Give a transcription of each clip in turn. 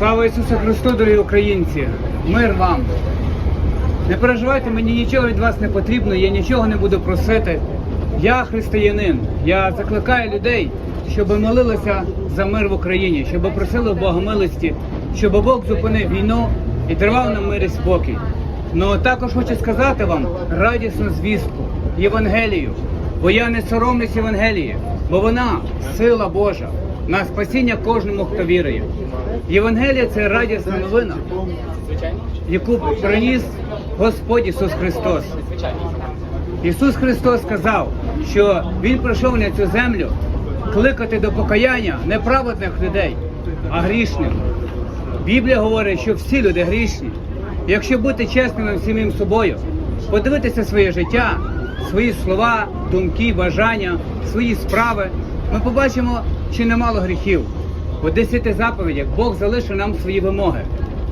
Слава Ісусу Христу, дорогі українці! Мир вам! Не переживайте, мені нічого від вас не потрібно, я нічого не буду просити. Я християнин. Я закликаю людей, щоб молилися за мир в Україні, щоб просили Бога милості, щоб Бог зупинив війну і тривав нам мир і спокій. Ну також хочу сказати вам радісну звістку, Євангелію, бо я не соромлюсь Євангелії, бо вона сила Божа на спасіння кожному, хто вірує. Євангелія це радісна новина, яку приніс Господь Ісус Христос. Ісус Христос сказав, що Він прийшов на цю землю кликати до покаяння не праведних людей, а грішних. Біблія говорить, що всі люди грішні. Якщо бути чесними всім собою, подивитися своє життя, свої слова, думки, бажання, свої справи, ми побачимо, чи немало гріхів. У десяти заповідях Бог залишив нам свої вимоги.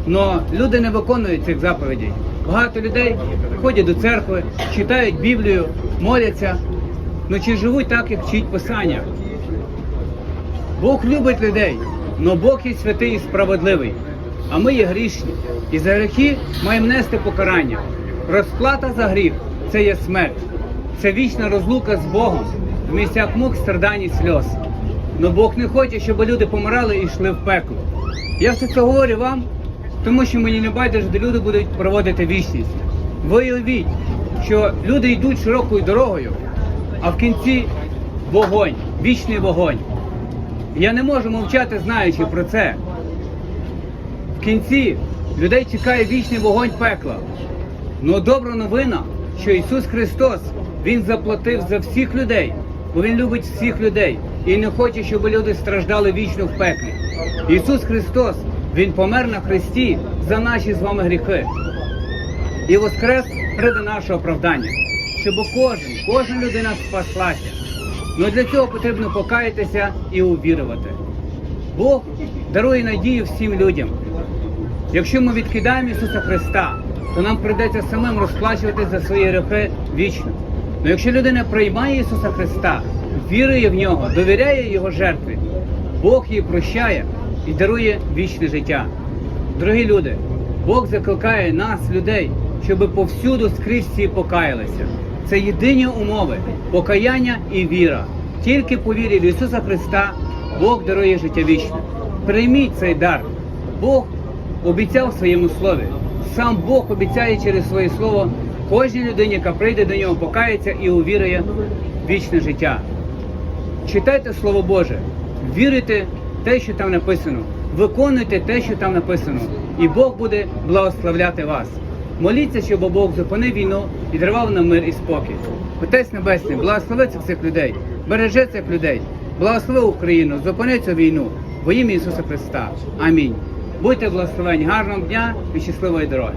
Но люди не виконують цих заповідей. Багато людей ходять до церкви, читають Біблію, моляться, але чи живуть так, як вчить Писання. Бог любить людей, але Бог є святий і справедливий, а ми є грішні. І за гріхи маємо нести покарання. Розплата за гріх це є смерть, це вічна розлука з Богом в місцях мук, страдань і сльоз. Но Бог не хоче, щоб люди помирали і йшли в пекло. Я все це говорю вам, тому що мені не байдуже, де люди будуть проводити вічність. Ви уявіть, що люди йдуть широкою дорогою, а в кінці вогонь, вічний вогонь. Я не можу мовчати, знаючи про це. В кінці людей чекає вічний вогонь пекла. Ну добра новина, що Ісус Христос Він заплатив за всіх людей, бо Він любить всіх людей і не хоче, щоб люди страждали вічно в пеклі. Ісус Христос, Він помер на Христі за наші з вами гріхи і воскрес ради нашого оправдання, щоб кожен, кожна людина спаслася. Ну для цього потрібно покаятися і увірувати. Бог дарує надію всім людям. Якщо ми відкидаємо Ісуса Христа, то нам прийдеться самим розплачуватись за свої гріхи вічно. Але якщо людина приймає Ісуса Христа, вірує в нього, довіряє Його жертві, Бог її прощає і дарує вічне життя. Дорогі люди, Бог закликає нас, людей, щоб повсюду скрізь всі покаялися. Це єдині умови покаяння і віра. Тільки по вірі в Ісуса Христа Бог дарує життя вічне. Прийміть цей дар. Бог обіцяв в своєму слові. Сам Бог обіцяє через своє слово кожній людині, яка прийде до нього, покається і увірує в вічне життя. Читайте Слово Боже, вірите в те, що там написано, виконуйте те, що там написано, і Бог буде благословляти вас. Моліться, щоб Бог зупинив війну і дарував нам мир і спокій. Отець Небесний, благослови цих людей, бережи цих людей, благослови Україну, зупини цю війну во ім'я Ісуса Христа. Амінь. Будьте благословені, гарного дня і щасливої дороги.